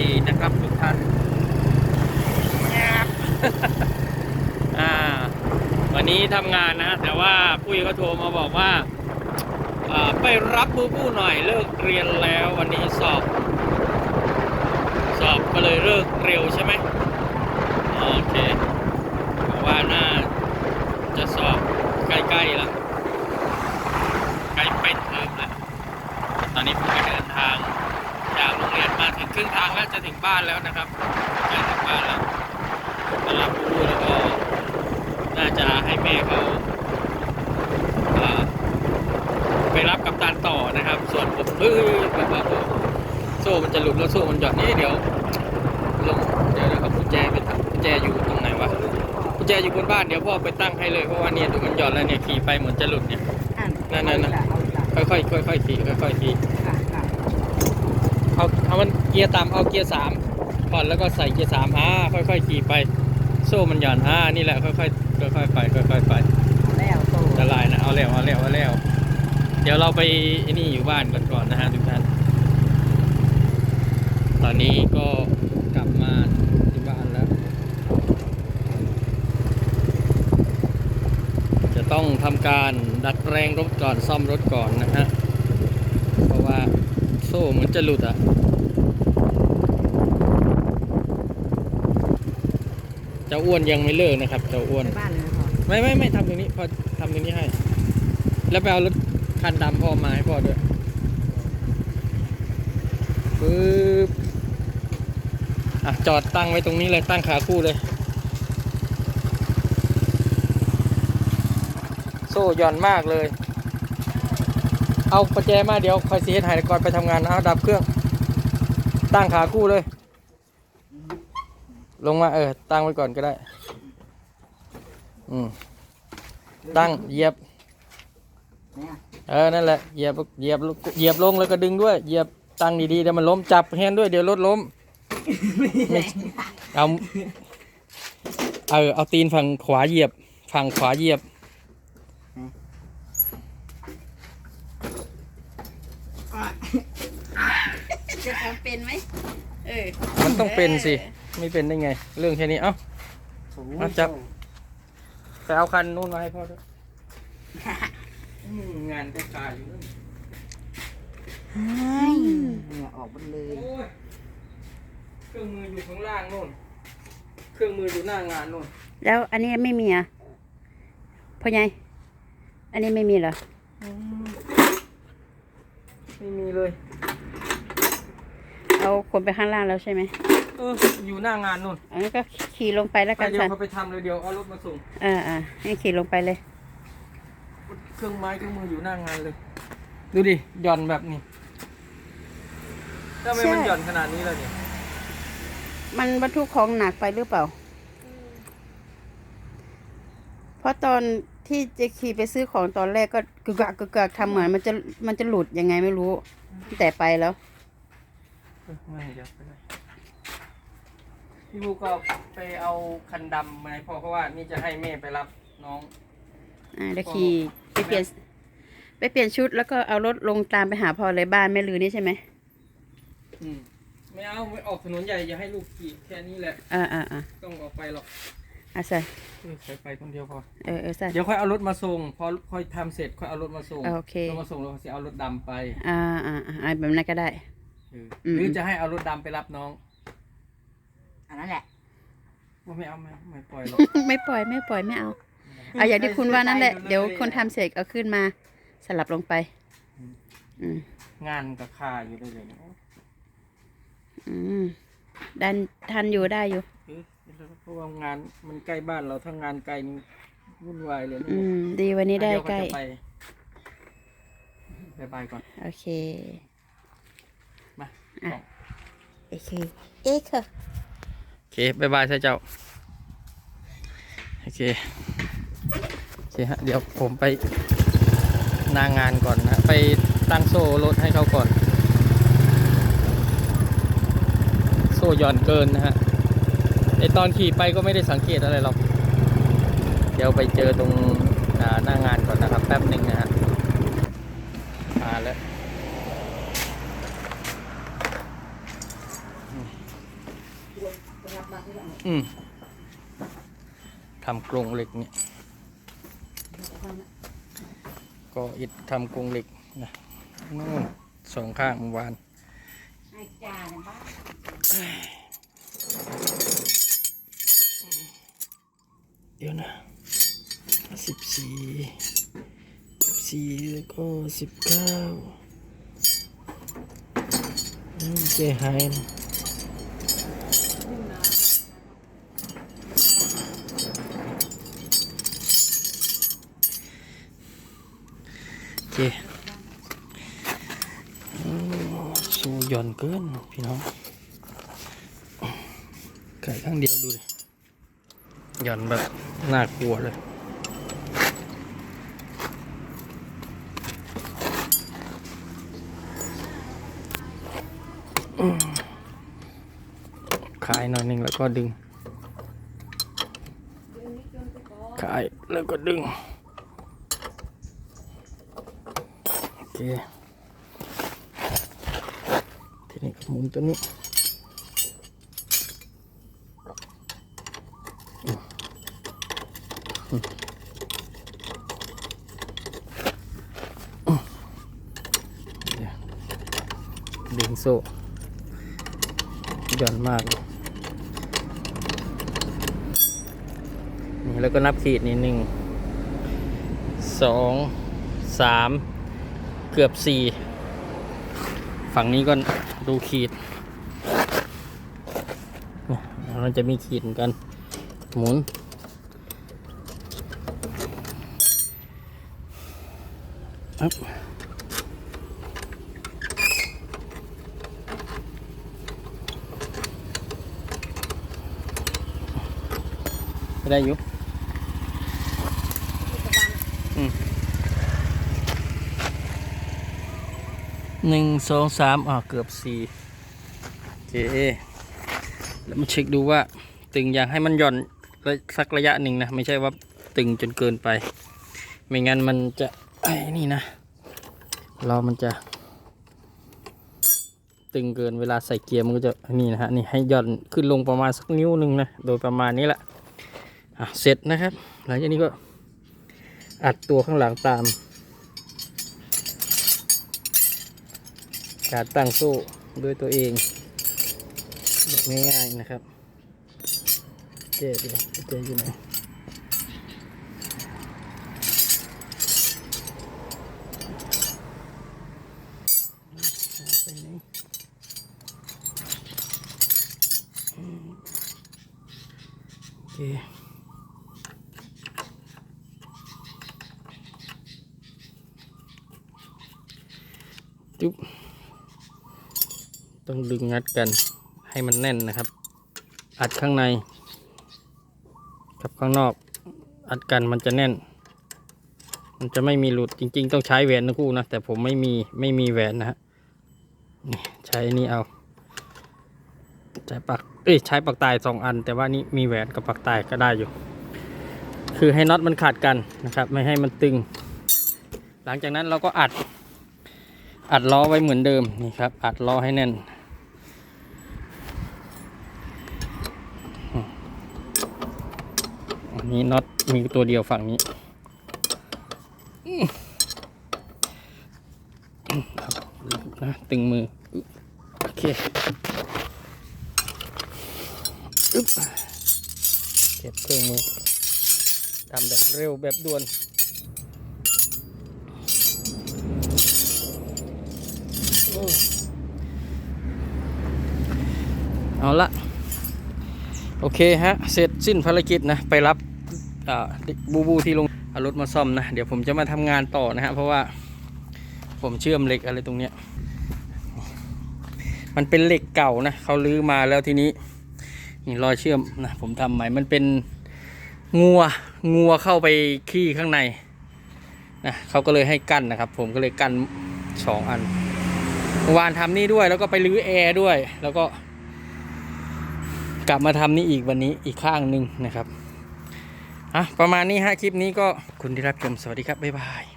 ดีนะครับทุกท่านอ่าวันนี้ทำงานนะ แต่ว่าปุ้ยก็โทรมาบอกว่าอ่าไปรับบูบูหน่อยเลิกเรียนแล้ววันนี้สอบ สอบก็เลยเลิกเร็วใช่ไหมโอเคเพราะว่าน่าจะสอบใกล้ๆแล้วใกล้ไปดเทอมแล้วตอนนี้ผมก็เดินทางจากโรงเรึ่งทางแล้วจะถึงบ้านแล้วนะครับใกล้ถึงบ้านแล้วมารับบูบูแล้วก็น่าจะให้แม่เขาไปรับกับตานต่อนะครับ ส่วนผมเฮ้ยแบบว่าโซ่มันจะหลุดแล้วโซ่มันหย่อนนี่เดี๋ยวลงเดี๋ยวเดี๋ยวเอากุญแจไปตั้งกุญแจอยู่ตรงไหนวะกุญแจอยู่บนบ้านเดี๋ยวพ่อไปตั้งให้เลยเพราะว่าเนี่ยดูมันหย่อนแล้วเนี่ยขี่ไปเหมือนจะหลุดเนี่ยนั่นนั่นนั่นค่อยๆค่อยๆขี่ค่อยๆขี่ เอาเอามันเกียร์ต่ำเอาเกียร์สามผ่อนแล้วก็ใส่เกียร์สามอ่าค่อยๆขี่ไป โซ่มันหย่อนอ่านี่แหละค่อยๆค่อยๆไปค่อยๆไปแล้วโตจะลายนะเอาแล้วเอาแล้วเอาแล้ว เดี๋ยวเราไปไอ้นี่อยู่บ้านกันก่อนนะฮะทุกท่านตอนนี้ก็กลับมาที่บ้านแล้ว จะต้องทำการดัดแปลงรถก่อนซ่อมรถก่อนนะฮะเพราะว่า โซ่เหมือนจะหลุดอะเจ้าอ้วนยังไม่เลิกนะครับเจ้าอ้วนไปบ้านเลยนะพ่อไม่ไม่ไม่ทำตรงนี้พอทำตรงนี้ให้ แล้วไปเอารถคันดำพ่อมาให้พ่อด้วยปึ๊บอะจอดตั้งไว้ตรงนี้เลยตั้งขาคู่เลย โซ่หย่อนมากเลย เอาประแจมาเดี๋ยวคอยสีเฮ็ดหายก่อนไปทำงานเอาดับเครื่อง ตั้งขาคู่เลย ลงมาเออ ตั้งไว้ก่อนก็ได้ อืมตั้งเหยียบ เออ นั่นแหละ เหยียบ เหยียบ เหยียบลงแล้วก็ดึงด้วย เหยียบตั้งดีๆเดี๋ยวมันล้ม จับแฮนด์ด้วย เดี๋ยวรถล้ม เอา เออ เอาตีนฝั่งขวาเหยียบ ฝั่งขวาเหยียบ จะทำเป็นไหมเออมันต้องเป็นสิ ไม่เป็นได้ไง เรื่องแค่นี้ เอ้า มาจับ ไปเอาคันนู้นมาให้พ่อด้วยอืมงานก็กายอยู่นั่นเหงื่อออกหมดเลย โอ้ยเครื่องมืออยู่ข้างล่างนู่น เครื่องมืออยู่หน้างานนู่น แล้วอันนี้ไม่มีอะพ่อใหญ่อันนี้ไม่มีเหรอ ไม่มีเลย เอาคนไปข้างล่างแล้วใช่ไหมเอออยู่หน้างานนู่นอันนี้ก็ขี่ลงไปแล้วไปกันเดี๋ยวสันเขาไปทำเลยเดี๋ยวเอารถมาส่งเอออ่าให้ขี่ลงไปเลย เครื่องไม้เครื่องมืออยู่หน้างานเลย ดูดิหย่อนแบบนี้ทำไมมันใช่หย่อนขนาดนี้เลยเนี่ยมันบรรทุกของหนักไปหรือเปล่า เพราะตอน ที่จะขี่ไปซื้อของตอนแรกก็กึกกักกึกกักทำเหมือนมันจะมันจะหลุดยังไงไม่รู้ แต่ไปแล้วเออไม่เดี๋ยวไปเลยพี่บูก็ไปเอาคันดำมาให้พ่อเพราะว่านี่จะให้แม่ไปรับน้อง อ่าเดี๋ยวขี่ไปเปลี่ยน ไปเปลี่ยนชุดแล้วก็เอารถลงตามไปหาพ่อเลยบ้านแม่ลือนี่ใช่ไหมอืมไม่เอาไม่ออกถนนใหญ่อย่าให้ลูกขี่แค่นี้แหละ อ่าอ่าอ่า ต้องออกไปหรอก อะใส่เออใส่ไปคนเดียวพอ เออเออใส่ เดี๋ยวค่อยเอารถมาส่ง พอค่อยทำเสร็จค่อยเอารถมาส่งโอเค รถมาส่งแล้วจะเอารถดำไปอ่าอ่าอ่าอ่าแบบนั้นก็ได้ เอออืมหรือจะให้เอารถดำไปรับน้องอันนั้นแหละว่าไม่เอาไม่ไม่ปล่อยหรอกไม่ปล่อยไม่ปล่อยไม่เอาเอาอย่างที่คุณว่านั่นแหละ เดี๋ยวคนทำเสร็จเอาขึ้นมา สลับลงไป อืม งานกับค่าอยู่ได้เลยนะอืมดันทันอยู่ได้อยู่ เออ เพราะว่างานมันใกล้บ้านเราถ้างานไกลนี่วุ่นวายเลยนะอืม ดีวันนี้ได้เยวใกล้ จะไปบายบายก่อน โอเค มาอะ โอเค เอ๊ะค่ะ โอเคบายบายใช่เจ้า โอเค โอเคฮะ เดี๋ยวผมไปหนางานก่อนนะ ไปตั้งโซ่รถให้เขาก่อน โซ่หย่อนเกินนะฮะ ไอตอนขี่ไปก็ไม่ได้สังเกตอะไรหรอก เดี๋ยวไปเจอตรงหน้างานก่อนนะครับ แป๊บหนึ่งนะฮะมาแล้วอืมทำกรงเหล็กเนี่ยก็อิดทำกรงเหล็กนะนู่นสองข้างเมื่อวานไอ้จ่าเนี่ยบ้า เดี๋ยวนะสิบสี่ สี่แล้วก็สิบเก้าเจหายนะโอเคสูหย่อนเกิน พี่น้อง ไก่ข้างเดียวดูดิหย่อนแบบน่ากลัวเลย ขายหน่อยหนึ่งแล้วก็ดึงขายแล้วก็ดึง โอเค ทีนี้ก็หมุนตัวนี้ดึงโซ่ หย่อนมากนี่แล้วก็นับขีดนี่หนึ่งสองสามเกือบสี่ฝั่งนี้ก็ดูขีดนะมันจะมีขีดเหมือนกัน หมุนอั ได้อยู่หนึ่งสองสามอ่าเกือบสี่โอเคแล้วมาเช็คดูว่า ตึงอยากให้มันหย่อนสักระยะหนึ่งนะ ไม่ใช่ว่าตึงจนเกินไป ไม่งั้นมันจะไอ้นี่นะ เรามันจะ ตึงเกินเวลาใส่เกียร์มันก็จะนี่นะฮะนี่ให้หย่อนขึ้นลงประมาณสักนิ้วหนึ่งนะ โดยประมาณนี้แหละ อะเสร็จนะครับ หลังจากนี้ก็อัดตัวข้างหลังตาม การตั้งโซ่ด้วยตัวเองแบบง่ายๆนะครับเจ๊ดี๋ยเจ๊อยู่ไหนโอเค จุ๊บต้องดึงงัดกันให้มันแน่นนะครับ อัดข้างใน กับข้างนอก อัดกันมันจะแน่น มันจะไม่มีหลุดจริง ๆ ต้องใช้แหวนทั้งคู่นะแต่ผมไม่มีไม่มีแหวนนะฮะนี่ใช้นนี้เอาใช้ปักเอ้ยใช้ปักตายสองอัน แต่ว่านี่มีแหวนกับปักตายก็ได้อยู่ คือให้น็อตมันขาดกันนะครับ ไม่ให้มันตึง หลังจากนั้นเราก็อัด อัดล้อไว้เหมือนเดิมนี่ครับ อัดล้อให้แน่น อันนี้น็อตมีตัวเดียวฝั่งนี้นะตึงมือ โอเคอเก็บเครื่องมือทำแบบเร็วแบบด่วนโอ้ เอาละโอเคฮะ เสร็จสิ้นภารกิจนะ ไปรับบูบูที่ลงเอารถมาซ่อมนะ เดี๋ยวผมจะมาทำงานต่อนะฮะ เพราะว่าผมเชื่อมเหล็กอะไรตรงเนี้ย มันเป็นเหล็กเก่านะเขาลื้อมาแล้วทีนี้นี่รอยเชื่อมนะผมทำใหม่ มันเป็นงัวงัวเข้าไปขี้ข้างในนะเขาก็เลยให้กั้นนะครับ ผมก็เลยกั้นสองอัน วานทำนี่ด้วย แล้วก็ไปรื้อแอร์ด้วย แล้วก็ กลับมาทำนี่อีกวันนี้อีกข้างหนึ่งนะครับอะประมาณนี้ฮะคลิปนี้ก็คุณที่รับชมสวัสดีครับบ๊ายบาย